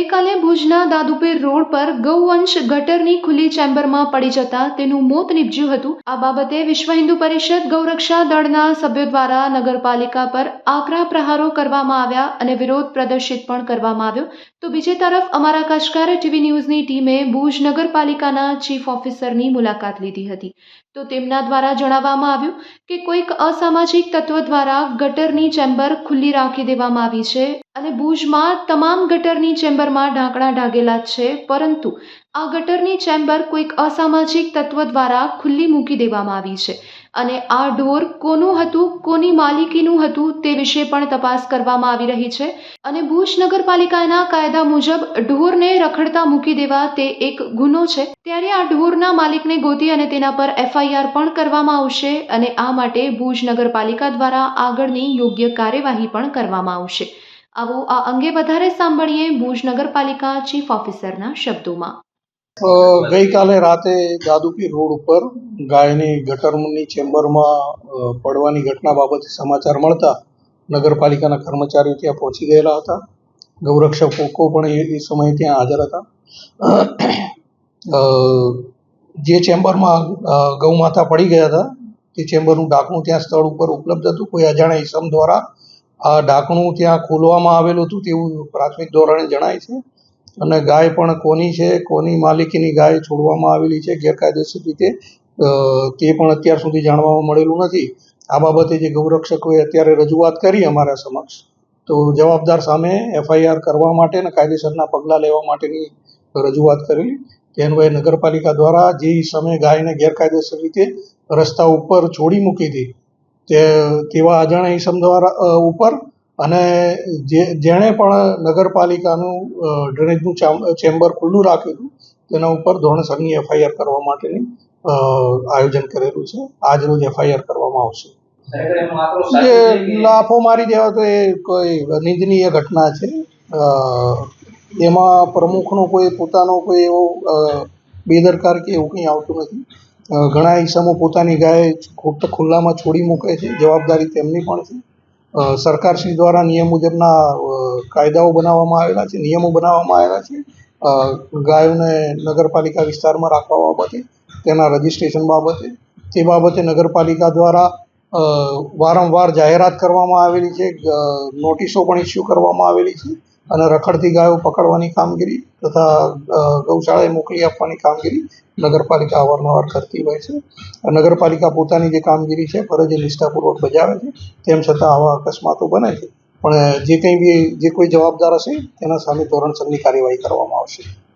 ગઈકાલે ભુજના દાદુપીર રોડ પર ગૌવંશ ગટરની ખુલ્લી ચેમ્બરમાં પડી જતા તેનું મોત નીપજ્યું હતું. આ બાબતે વિશ્વ હિન્દુ પરિષદ ગૌરક્ષા દળના સભ્યો દ્વારા નગરપાલિકા પર આકરા પ્રહારો કરવામાં આવ્યા અને વિરોધ પ્રદર્શિત પણ કરવામાં આવ્યો. તો બીજી તરફ અમારા કચકારે ટીવી ન્યૂઝની ટીમે ભુજ નગરપાલિકાના ચીફ ઓફિસરની મુલાકાત લીધી હતી. તો તેમના દ્વારા જણાવવામાં આવ્યું કે કોઈક અસામાજિક તત્વ દ્વારા ગટરની ચેમ્બર ખુલ્લી રાખી દેવામાં આવી છે અને ભુજમાં તમામ ગટરની ચેમ્બરમાં ઢાંકણા ઢાંકેલા છે, પરંતુ આ ગટરની ચેમ્બર કોઈક અસામાજિક તત્વ દ્વારા ખુલ્લી મૂકી દેવામાં આવી છે. અને આ ઢોર કોનું હતું, કોની માલિકીનું હતું તે વિશે પણ તપાસ કરવામાં આવી રહી છે. અને ભુજ નગરપાલિકાના કાયદા મુજબ ઢોરને રખડતા મૂકી દેવા તે એક ગુનો છે. ત્યારે આ ઢોરના માલિકને ગોતી અને તેના પર એફઆઈઆર પણ કરવામાં આવશે અને આ માટે ભુજ નગરપાલિકા દ્વારા આગળની યોગ્ય કાર્યવાહી પણ કરવામાં આવશે. આવો આ અંગે વધારે સાંભળીએ ભુજ નગરપાલિકા ચીફ ઓફિસરના શબ્દોમાં. ગઈકાલે રાતે જાદુપીર રોડ ઉપર ગાયની ગટરની ચેમ્બરમાં પડવાની ઘટના બાબતે સમાચાર મળતા નગરપાલિકાના કર્મચારીઓ ત્યાં પહોંચી ગયેલા હતા. ગૌરક્ષકો પણ એ સમયે ત્યાં હાજર હતા. જે ચેમ્બરમાં ગૌમાતા પડી ગયા હતા, તે ચેમ્બરનું ડાકણું ત્યાં સ્થળ ઉપર ઉપલબ્ધ હતું. કોઈ અજાણ્યા ઈસમ દ્વારા આ ઢાંકણું ત્યાં ખોલવામાં આવેલું હતું તેવું પ્રાથમિક ધોરણે જણાય છે. અને ગાય પણ કોની છે, કોની માલિકીની ગાય છોડવામાં આવેલી છે, ગેરકાયદેસર રીતે તે પણ અત્યાર સુધી જાણવામાં મળેલું નથી. આ બાબતે જે ગૌરક્ષકોએ અત્યારે રજૂઆત કરી અમારા સમક્ષ, તો જવાબદાર સામે એફઆઈઆર કરવા માટે અને કાયદેસરના પગલાં લેવા માટેની રજૂઆત કરેલી. અન્વયે નગરપાલિકા દ્વારા જે સમયે ગાયને ગેરકાયદેસર રીતે રસ્તા ઉપર છોડી મૂકી હતી તે તેવા અજાણ્યા ઈસમ દ્વારા ઉપર અને જે, જેણે પણ નગરપાલિકાનું ડ્રેનેજનું ચેમ્બર ખુલ્લું રાખ્યું હતું, તેના ઉપર ધોરણસરની એફઆઈઆર કરવા માટેની આયોજન કરેલું છે. આજ એફઆઈઆર કરવામાં આવશે. જે લાફો મારી દેવા તો એ કોઈ નિંદનીય ઘટના છે. એમાં પ્રમુખનો કોઈ, પોતાનો કોઈ એવો બેદરકાર કે એવું કંઈ આવતું નથી. ઘણા ઈસમો પોતાની ગાય ખુલ્લામાં છોડી મૂકે છે, જવાબદારી તેમની પણ છે. સરકારશ્રી દ્વારા નિયમ મુજબના કાયદાઓ બનાવવામાં આવેલા છે, નિયમો બનાવવામાં આવેલા છે. ગાયોને નગરપાલિકા વિસ્તારમાં રાખવા બાબતે, તેના રજિસ્ટ્રેશન બાબતે, તે બાબતે નગરપાલિકા દ્વારા વારંવાર જાહેરાત કરવામાં આવેલી છે નોટિસો પણ ઇસ્યુ કરવામાં આવેલી છે. અને રખડતી ગાયો પકડવાની કામગીરી તથા ગૌશાળાએ મોકલી આપવાની કામગીરી નગરપાલિકા અવારનવાર કરતી હોય છે. નગરપાલિકા પોતાની જે કામગીરી છે, ફરજ નિષ્ઠાપૂર્વક બજાવે છે. તેમ છતાં આવા અકસ્માતો બને છે. પણ, જે કંઈ બી, જે કોઈ જવાબદાર હશે, તેના સામે ધોરણસરની કાર્યવાહી કરવામાં આવશે.